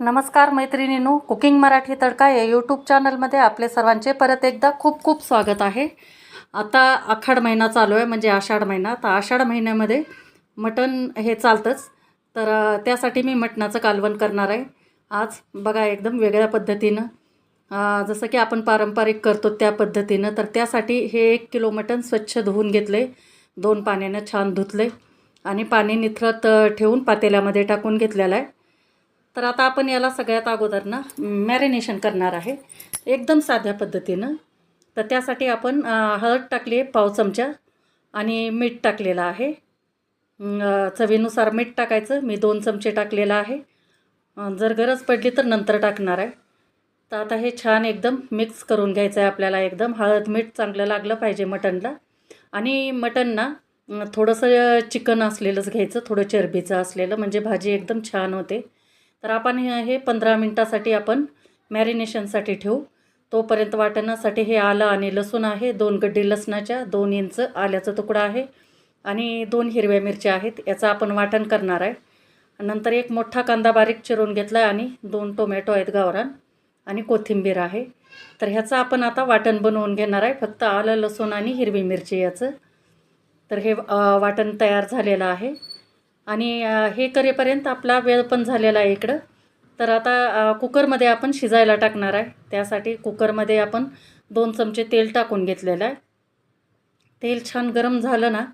नमस्कार मैत्रिणींनो कुकिंग मराठी तडका या यूट्यूब चॅनलमध्ये आपले सर्वांचे परत एकदा खूप खूप स्वागत आहे. आता आखाड महिना चालू आहे म्हणजे आषाढ महिना. तर आषाढ महिन्यामध्ये मटण हे चालतंच. तर त्यासाठी मी मटणाचं कालवण करणार आहे. आज बघा एकदम वेगळ्या पद्धतीनं जसं की आपण पारंपरिक करतो त्या पद्धतीनं तर त्यासाठी हे एक किलो मटण स्वच्छ धुवून घेतले. दोन पाण्यानं छान धुतले आणि पाणी निथरत ठेवून पातेल्यामध्ये टाकून घेतलेलं आहे. तर आता आपण याला सगळ्यात अगोदर ना मॅरिनेशन करणार आहे. एकदम साध्या पद्धतीनं. तर त्यासाठी आपण हळद टाकली आहे पाव चमचा आणि मीठ टाकलेलं आहे. चवीनुसार मीठ टाकायचं. मी दोन चमचे टाकलेलं आहे. जर गरज पडली तर नंतर टाकणार आहे. तर आता हे छान एकदम मिक्स करून घ्यायचं आहे आपल्याला एकदम. हळद मीठ चांगलं लागलं पाहिजे मटणला आणि मटण ना थोडंसं चिकन असलेलंच घ्यायचं. थोडं चरबीचं असलेलं. म्हणजे भाजी एकदम छान होते. तर आपण हे हे पंधरा मिनटासाठी आपण मॅरिनेशनसाठी ठेवू. तोपर्यंत वाटण्यासाठी हे आलं आणि लसूण आहे दोन गड्डी लसणाच्या दोन इंच आल्याचा तुकडा आहे आणि दोन हिरव्या मिरच्या आहेत याचं आपण वाटण करणार आहे. नंतर एक मोठा कांदा बारीक चिरून घेतला आहे आणि दोन टोमॅटो आहेत गावरान आणि कोथिंबीर आहे. तर ह्याचं आपण आता वाटण बनवून घेणार आहे फक्त आलं लसूण आणि हिरवी मिरची याचं. तर हे वाटण तयार झालेलं आहे. आणि हे करेपर्यंत आपला वेळ पण झालेला आहे इकडं. तर आता कुकरमध्ये आपण शिजायला टाकणार आहे. त्यासाठी कुकरमध्ये आपण दोन चमचे तेल टाकून घेतलेलं आहे. तेल छान गरम झालं ना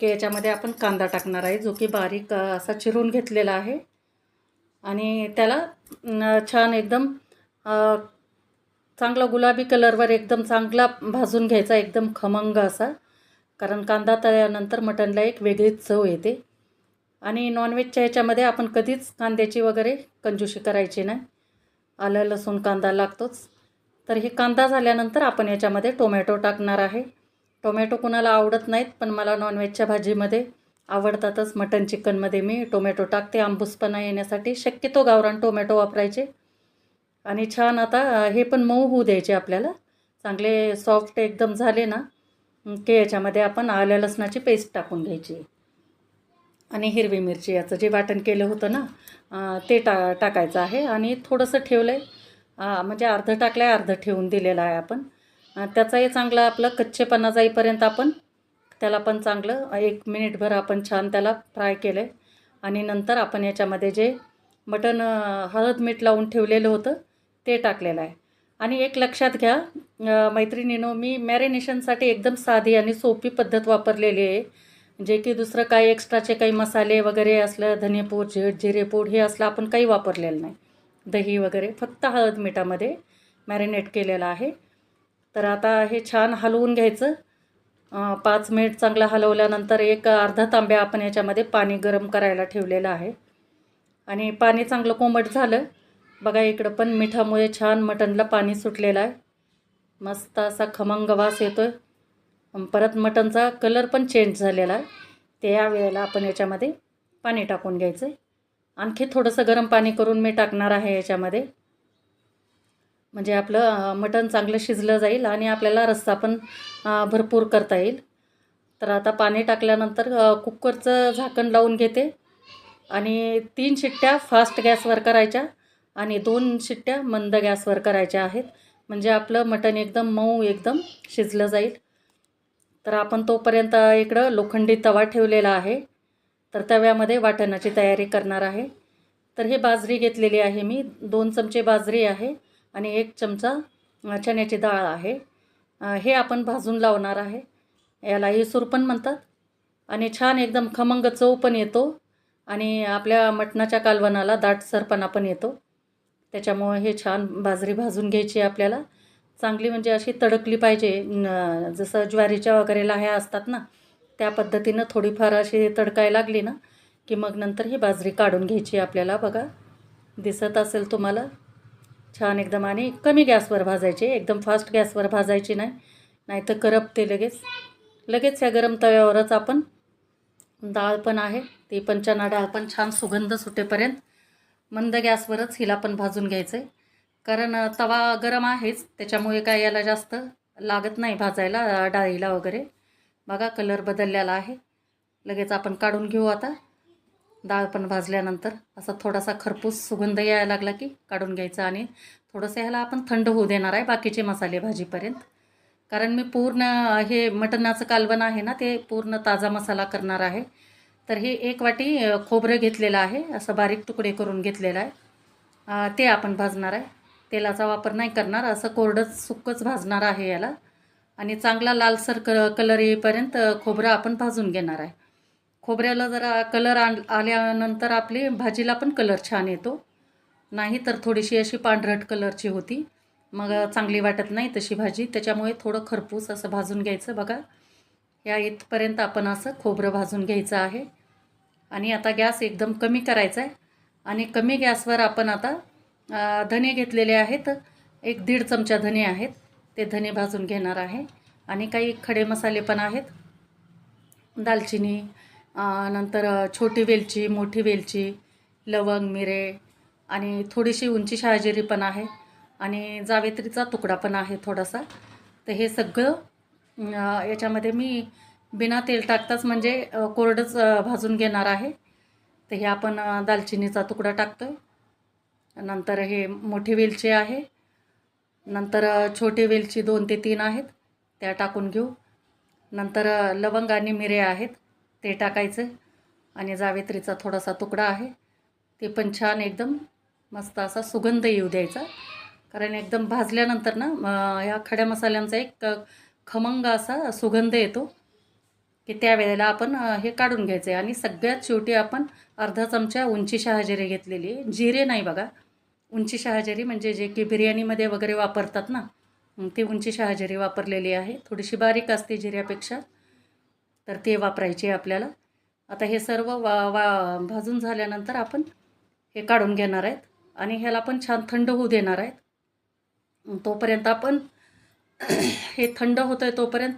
की याच्यामध्ये आपण कांदा टाकणार आहे जो की बारीक असा चिरून घेतलेला आहे. आणि त्याला छान एकदम चांगला गुलाबी कलरवर एकदम चांगला भाजून घ्यायचा एकदम खमंग असा. कारण कांदा तळल्यानंतर मटणला एक वेगळीच चव येते. आणि नॉनव्हेजच्या ह्याच्यामध्ये आपण कधीच कांद्याची वगैरे कंजूशी करायची नाही. आलं लसूण कांदा लागतोच. तर हे कांदा झाल्यानंतर आपण याच्यामध्ये टोमॅटो टाकणार आहे. टोमॅटो कुणाला आवडत नाहीत पण मला नॉनव्हेजच्या भाजीमध्ये आवडतातच. मटन चिकनमध्ये मी टोमॅटो टाकते. आंबूसपणा येण्यासाठी शक्यतो गावरान टोमॅटो वापरायचे. आणि छान आता हे पण मऊ होऊ द्यायचे आपल्याला. चांगले सॉफ्ट एकदम झाले ना की याच्यामध्ये आपण आल्या लसणाची पेस्ट टाकून घ्यायची. आणि हिरवी मिरची याचं जे वाटण केलं होतं ना ते टा टाकायचं आहे. आणि थोडंसं ठेवलं आहे म्हणजे अर्धं टाकलं आहे अर्धं ठेवून दिलेलं आहे आपण. त्याचाही चांगला आपलं कच्चेपणा जाईपर्यंत आपण त्याला पण चांगलं एक मिनिटभर आपण छान त्याला फ्राय केलं आहे आणि नंतर आपण याच्यामध्ये जे मटण हळद मीठ लावून ठेवलेलं होतं ते टाकलेलं आहे. आणि एक लक्षात घ्या मैत्रिणीनो मी मॅरिनेशनसाठी एकदम साधी आणि सोपी पद्धत वापरलेली आहे. जे की दुसरं काही एक्स्ट्राचे काही मसाले वगैरे असलं धनेपूड जे जिरेपूड हे असलं आपण काही वापरलेलं नाही. दही वगैरे फक्त हळद मिठामध्ये मॅरिनेट केलेलं आहे. तर आता हे छान हलवून घ्यायचं. पाच मिनिट चांगलं हलवल्यानंतर एक अर्धा तांब्या आपण याच्यामध्ये पाणी गरम करायला ठेवलेलं आहे. आणि पाणी चांगलं कोमट झालं. बघा इकडं पण मिठामुळे छान मटणला पाणी सुटलेलं आहे. मस्त असा खमंग वास येतो आहे परत मटनचा कलर पण चेंज झालेला आहे. ते या वेळेला आपण याच्यामध्ये पाणी टाकून घ्यायचं आहे. आणखी थोडंसं गरम पाणी करून मी टाकणार आहे याच्यामध्ये. म्हणजे आपलं मटण चांगलं शिजलं जाईल आणि आपल्याला रस्सा पण भरपूर करता येईल. तर आता पाणी टाकल्यानंतर कुकरचं झाकण लावून घेते. आणि तीन शिट्ट्या फास्ट गॅसवर करायच्या आणि दोन शिट्ट्या मंद गॅसवर करायच्या आहेत. म्हणजे आपलं मटण एकदम मऊ एकदम शिजलं जाईल. तर आपण तोपर्यंत इकडं लोखंडी तवा ठेवलेला आहे. तर तव्यामध्ये वाटणाची तयारी करणार आहे. तर हे बाजरी घेतलेली आहे मी. दोन चमचे बाजरी आहे आणि एक चमचा चण्याची डाळ आहे. हे आपण भाजून लावणार आहे. याला येसूर पण म्हणतात. आणि छान एकदम खमंग चव पण येतो. आणि आपल्या मटणाच्या कालवणाला दाटसरपणा पण येतो. त्याच्यामुळे हे छान बाजरी भाजून घ्यायची आपल्याला. चांगली म्हणजे अशी तडकली पाहिजे. जसं ज्वारीच्या वगैरे लाह्या असतात ना त्या पद्धतीनं थोडीफार अशी तडकायला लागली ना की मग नंतर ही बाजरी काढून घ्यायची आपल्याला. बघा दिसत असेल तुम्हाला. छान एकदम. आणि कमी गॅसवर भाजायची. एकदम फास्ट गॅसवर भाजायची नाही. नाहीतर करपते लगेच. लगेच या गरम तव्यावरच आपण डाळ पण आहे. ती पण चणा डाळ पण छान सुगंध सुटेपर्यंत मंद गॅसवरच हिला पण भाजून घ्यायचं आहे कारण तवा गरम आहेच त्याच्यामुळे काय याला जास्त लागत नाही भाजायला डाळीला वगैरे. बघा कलर बदललेला आहे. लगेच आपण काढून घेऊ आता. डाळ पण भाजल्यानंतर असा थोडासा खरपूस सुगंध यायला लागला की काढून घ्यायचा आणि थोडंसं ह्याला आपण थंड होऊ देणार आहे बाकीचे मसाले भाजीपर्यंत. कारण मी पूर्ण हे मटणाचं कालवण आहे ना ते पूर्ण ताजा मसाला करणार आहे. तर हे एक वाटी खोबरं घेतलेलं आहे. असं बारीक तुकडे करून घेतलेलं आहे. ते आपण भाजणार आहे. तेलाचा वापर नाही करणार असं कोरडंच सुक्कच भाजणार आहे याला. आणि चांगला लालसर क कलर येईपर्यंत खोबरं आपण भाजून घेणार आहे. खोबऱ्याला जरा कलर आण आल्यानंतर आपली भाजीला पण कलर छान येतो. नाही तर थोडीशी अशी पांढरट कलरची होती. मग चांगली वाटत नाही तशी भाजी. त्याच्यामुळे थोडं खरपूस असं भाजून घ्यायचं बघा. या इथपर्यंत आपण असं खोबरं भाजून घ्यायचं आहे. आणि आता गॅस एकदम कमी करायचा आहे. आणि कमी गॅसवर आपण आता धने घेतलेले आहेत. एक दीड चमचा धने आहेत. ते धने भाजून घेणार आहे. आणि काही खडे मसाले पण आहेत. दालचिनी नंतर छोटी वेलची मोठी वेलची लवंग मिरे आणि थोडीशी उंची शहाजिरी पण आहे. आणि जावेत्रीचा तुकडा पण आहे थोडासा. तर हे सगळं याच्यामध्ये मी बिना तेल टाकताच म्हणजे कोरडंच भाजून घेणार आहे. तर हे आपण दालचिनीचा तुकडा टाकतो आहे नंतर हे मोठी वेलची आहे. नंतर छोटी वेलची दोन ते तीन आहेत. त्या टाकून घेऊ. नंतर लवंग आणि मिरे आहेत. ते टाकायचं. आणि जावेत्रीचा थोडासा तुकडा आहे. ते पण छान एकदम मस्त असा सुगंध येऊ द्यायचा. कारण एकदम भाजल्यानंतर ना ह्या खड्या मसाल्यांचा एक खमंग असा सुगंध येतो. की त्यावेळेला आपण हे काढून घ्यायचं आहे आणि सगळ्यात शेवटी आपण अर्धा चमचा उंची शहाजिरे घेतलेली आहे. जिरे नाही बघा. उंची शहाजिरी म्हणजे जे की बिर्याणीमध्ये वगैरे वापरतात ना ती उंची शहाजिरी वापरलेली आहे. थोडीशी बारीक असते जिऱ्यापेक्षा. तर ते वापरायची आहे आपल्याला. आता हे सर्व वा वा भाजून झाल्यानंतर आपण हे काढून घेणार आहेत. आणि ह्याला पण छान थंड होऊ देणार आहेत. तोपर्यंत आपण हे थंड होतं आहे तोपर्यंत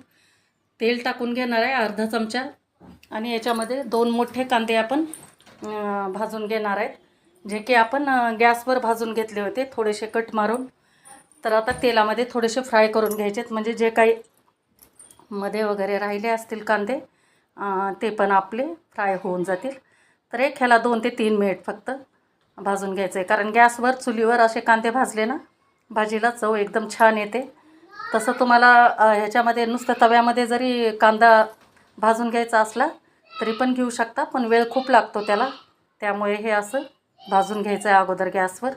तेल टाकून घेणार आहे अर्धा चमचा. आणि याच्यामध्ये दोन मोठे कांदे आपण भाजून घेणार आहेत. जे की आपण गॅसवर भाजून घेतले होते थोडेसे कट मारून. तर आता तेलामध्ये थोडेसे फ्राय करून घ्यायचेत. म्हणजे जे काही मध्ये वगैरे राहिले असतील कांदे ते पण आपले फ्राय होऊन जातील. तर एक ह्याला दोन ते तीन मिनिट फक्त भाजून घ्यायचं आहे कारण गॅसवर चुलीवर असे कांदे भाजले ना भाजीला चव एकदम छान येते. तसं तुम्हाला ह्याच्यामध्ये नुसतं तव्यामध्ये जरी कांदा भाजून घ्यायचा असला तरी पण घेऊ शकता पण वेळ खूप लागतो त्याला. त्यामुळे हे असं भाजून घ्यायचं आहे अगोदर गॅसवर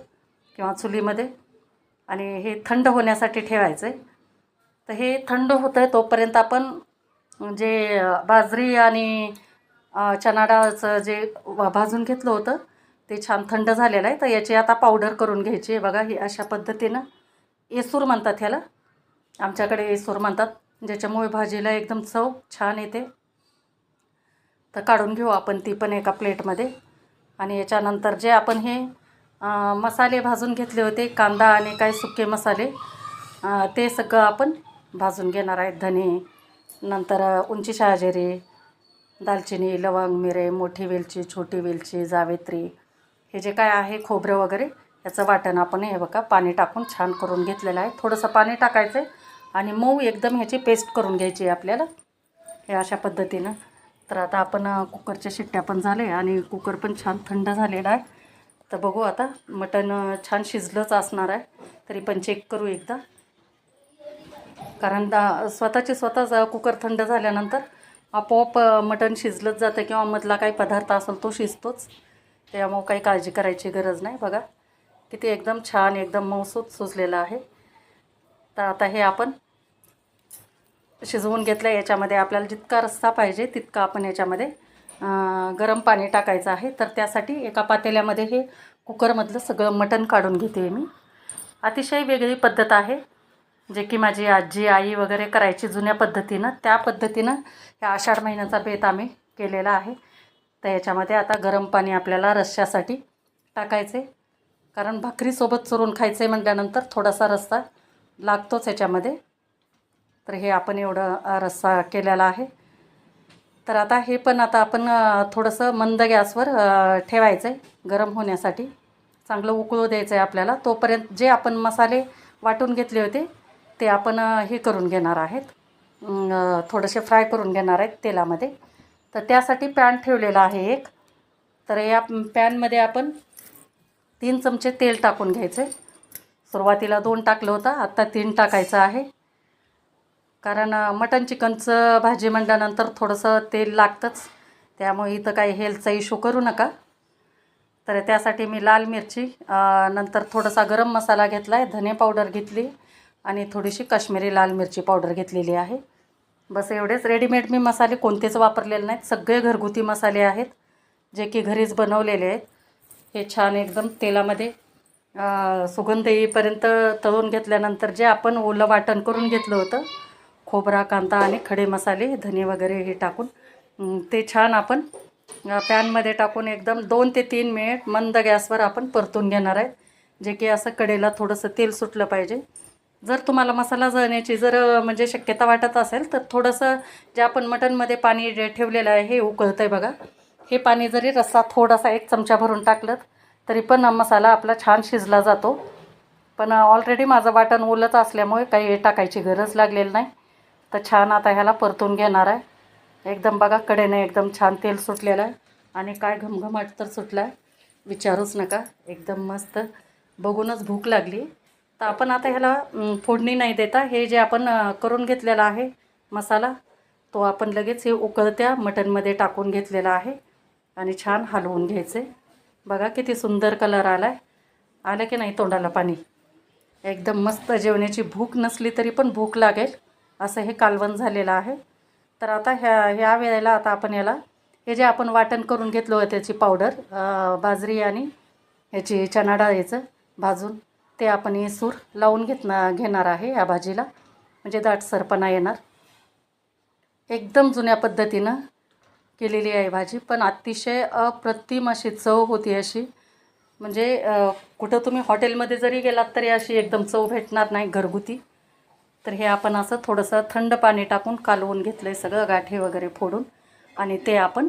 किंवा चुलीमध्ये. आणि हे थंड होण्यासाठी ठेवायचं आहे तर हे थंड होतं आहे तोपर्यंत आपण जे बाजरी आणि चनाडाचं चणा डाळचं जे भाजून घेतलं होतं ते छान थंड झालेलं आहे. तर याची आता पावडर करून घ्यायची आहे. बघा ही अशा पद्धतीनं येसूर म्हणतात ह्याला. आमच्याकडे येसूर म्हणतात ज्याच्यामुळे भाजीला एकदम चव छान येते. तर काढून घेऊ आपण ती पण एका प्लेटमध्ये. आणि याच्यानंतर जे आपण हे मसाले भाजून घेतले होते कांदा आणि काही सुके मसाले ते सगळं आपण भाजून घेणार आहेत. धने नंतर उंची शहाजेरी दालचिनी लवंग मिरे मोठी वेलची छोटी वेलची जावेत्री हे जे काय आहे खोबरं वगैरे याचं वाटण आपण हे बघा पाणी टाकून छान करून घेतलेलं आहे. थोडंसं पाणी टाकायचं आहे आणि मऊ एकदम ह्याची पेस्ट करून घ्यायची आहे आपल्याला. हे अशा पद्धतीनं. तर आता आपण कुकरच्या शिट्ट्या पण झाले आणि कुकर पण छान थंड झालेला आहे. तर बघू आता मटण छान शिजलंच असणार आहे. तरी पण चेक करू एकदा. कारण दा स्वतःचे स्वतःच कुकर थंड झाल्यानंतर आपोआप मटण शिजलंच जातं किंवा मधला काही पदार्थ असेल तो शिजतोच. त्यामुळं काही काळजी करायची गरज नाही बघा. किती एकदम छान एकदम मौसूद सुजलेलं आहे. तर आता हे आपण शिजवून घेतलं याच्यामध्ये आपल्याला जितका रस्सा पाहिजे तितका आपण याच्यामध्ये गरम पाणी टाकायचं आहे. तर त्यासाठी एका पातेल्यामध्ये हे कुकरमधलं सगळं मटण काढून घेते मी. अतिशय वेगळी पद्धत आहे जे की माझी आजी आई वगैरे करायची जुन्या पद्धतीनं. त्या पद्धतीनं ह्या आषाढ महिन्याचा बेत आम्ही केलेला आहे. तर याच्यामध्ये आता गरम पाणी आपल्याला रश्श्यासाठी टाकायचे कारण भाकरीसोबत चुरून खायचे म्हटल्यानंतर थोडासा रस्सा लागतोच याच्यामध्ये. तर हे आपण एवढं रस्सा केलेला आहे. तर आता हे पण आता आपण थोडंसं मंद गॅसवर ठेवायचं आहे गरम होण्यासाठी. चांगलं उकळू द्यायचं आहे आपल्याला. तोपर्यंत जे आपण मसाले वाटून घेतले होते ते आपण हे करून घेणार आहेत. थोडेसे फ्राय करून घेणार आहेत तेलामध्ये. तर त्यासाठी पॅन ठेवलेला आहे एक. तर या पॅनमध्ये आपण तीन चमचे तेल टाकून घ्यायचे सुरुवातीला दोन टाकलं होतं आत्ता तीन टाकायचं आहे. कारण मटन चिकनचं भाजी म्हणल्यानंतर थोडंसं तेल लागतंच. त्यामुळे इथं काही हेल्थचा इशू करू नका. तर त्यासाठी मी लाल मिरची नंतर थोडासा गरम मसाला घेतला आहे धने पावडर घेतली आणि थोडीशी काश्मीरी लाल मिरची पावडर घेतलेली आहे. बस एवढेच. रेडीमेड मी मसाले कोणतेच वापरलेले नाहीत. सगळे घरगुती मसाले आहेत जे की घरीच बनवलेले आहेत. हे छान एकदम तेलामध्ये सुगंध येईपर्यंत तळून घेतल्यानंतर जे आपण ओलं वाटण करून घेतलं होतं खोबरा कांदा आणि खडे मसाले धने वगैरे हे टाकून ते छान आपण पॅनमध्ये टाकून एकदम दोन ते तीन मिनिट मंद गॅसवर आपण परतून घेणार आहे. जे की असं कडेला थोडंसं तेल सुटलं पाहिजे. जर तुम्हाला मसाला जळण्याची जर म्हणजे शक्यता वाटत असेल तर थोडंसं जे आपण मटणमध्ये पाणी जे ठेवलेलं आहे हे उकळतं आहे बघा. हे पाणी जरी रस्सा थोडासा एक चमचा भरून टाकलं तरी पण मसाला आपला छान शिजला जातो. पण ऑलरेडी माझं वाटण ओलंच असल्यामुळे काही टाकायची गरज लागलेली नाही. तर छान आता ह्याला परतून घेणार आहे. एकदम बघा कडेने एकदम छान तेल सुटलेलं आहे. आणि काय घमघमाट तर सुटला आहे विचारूच नका. एकदम मस्त. बघूनच भूक लागली. तर आपण आता ह्याला फोडणी नाही देता. हे जे आपण करून घेतलेला आहे मसाला तो आपण लगेच हे उकळत्या मटणमध्ये टाकून घेतलेला आहे. आणि छान हलवून घ्यायचे. बघा किती सुंदर कलर आला आहे आलं की नाही तोंडाला पाणी? एकदम मस्त जेवण्याची भूक नसली तरी पण भूक लागेल. असं हे कालवण झालेलं आहे. तर आता ह्या ह्या वेळेला आता आपण याला हे जे आपण वाटण करून घेतलं होतं त्याची पावडर बाजरी आणि ह्याची चणा डाळीचं भाजून ते आपण हे सूर लावून घेतना घेणार आहे या भाजीला. म्हणजे दाटसरपणा येणार. एकदम जुन्या पद्धतीनं केलेली आहे भाजी पण अतिशय अप्रतिम अशी चव होती अशी. म्हणजे कुठं तुम्ही हॉटेलमध्ये जरी गेलात तरी अशी एकदम चव भेटणार नाही घरगुती. तर हे आपण असं थोडंसं थंड पाणी टाकून कालवून घेतलं आहे सगळं गाठी वगैरे फोडून. आणि ते आपण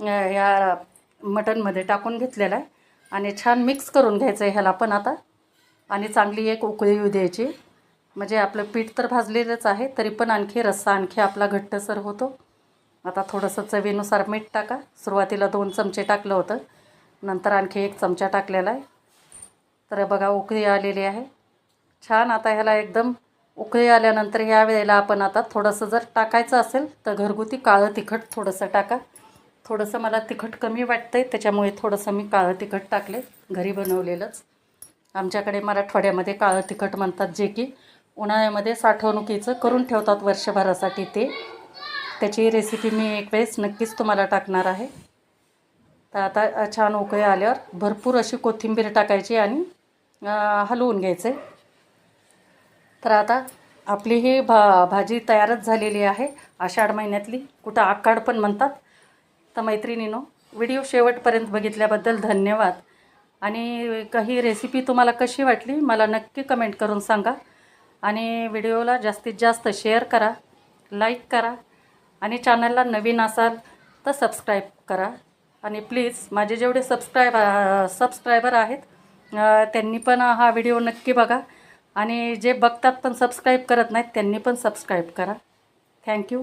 या मटणमध्ये टाकून घेतलेलं आहे. आणि छान मिक्स करून घ्यायचं आहे ह्याला पण आता. आणि चांगली एक उकळी येऊ द्यायची. म्हणजे आपलं पीठ तर भाजलेलंच आहे तरी पण आणखी रस्सा आणखी आपला घट्टसर होतो. आता थोडंसं चवीनुसार मीठ टाका. सुरुवातीला दोन चमचे टाकलं होतं. नंतर आणखी एक चमचा टाकलेला आहे. तर बघा उकळी आलेली आहे. छान आता ह्याला एकदम उकळी आल्यानंतर ह्या वेळेला आपण आता थोडंसं जर टाकायचं असेल तर घरगुती काळं तिखट थोडंसं टाका. थोडंसं मला तिखट कमी वाटतं आहे त्याच्यामुळे थोडंसं मी काळं तिखट टाकले घरी बनवलेलंच. आमच्याकडे मराठवाड्यामध्ये काळं तिखट म्हणतात जे की उन्हाळ्यामध्ये साठवणुकीचं करून ठेवतात वर्षभरासाठी ते. त्याची रेसिपी मी एक वेळेस नक्कीच तुम्हाला टाकणार आहे. तर आता छान उकळी आल्यावर भरपूर अशी कोथिंबीर टाकायची आणि हलवून घ्यायचे. तर आता आपली ही भा भाजी तयारच झालेली आहे. आषाढ महिन्यातली. कुठं आकाड पण म्हणतात. तर मैत्रिणीनो व्हिडिओ शेवटपर्यंत बघितल्याबद्दल धन्यवाद. आणि काही रेसिपी तुम्हाला कशी वाटली मला नक्की कमेंट करून सांगा. आणि व्हिडिओला जास्तीत जास्त शेअर करा लाईक करा. आणि चॅनलला नवीन असाल तर सबस्क्राईब करा. आणि प्लीज माझे जेवढे सबस्क्राईब सबस्क्रायबर आहेत त्यांनी पण हा व्हिडिओ नक्की बघा. आणि जे बघतात पण सबस्क्राईब करत नाहीत त्यांनी पण सबस्क्राईब करा. थँक्यू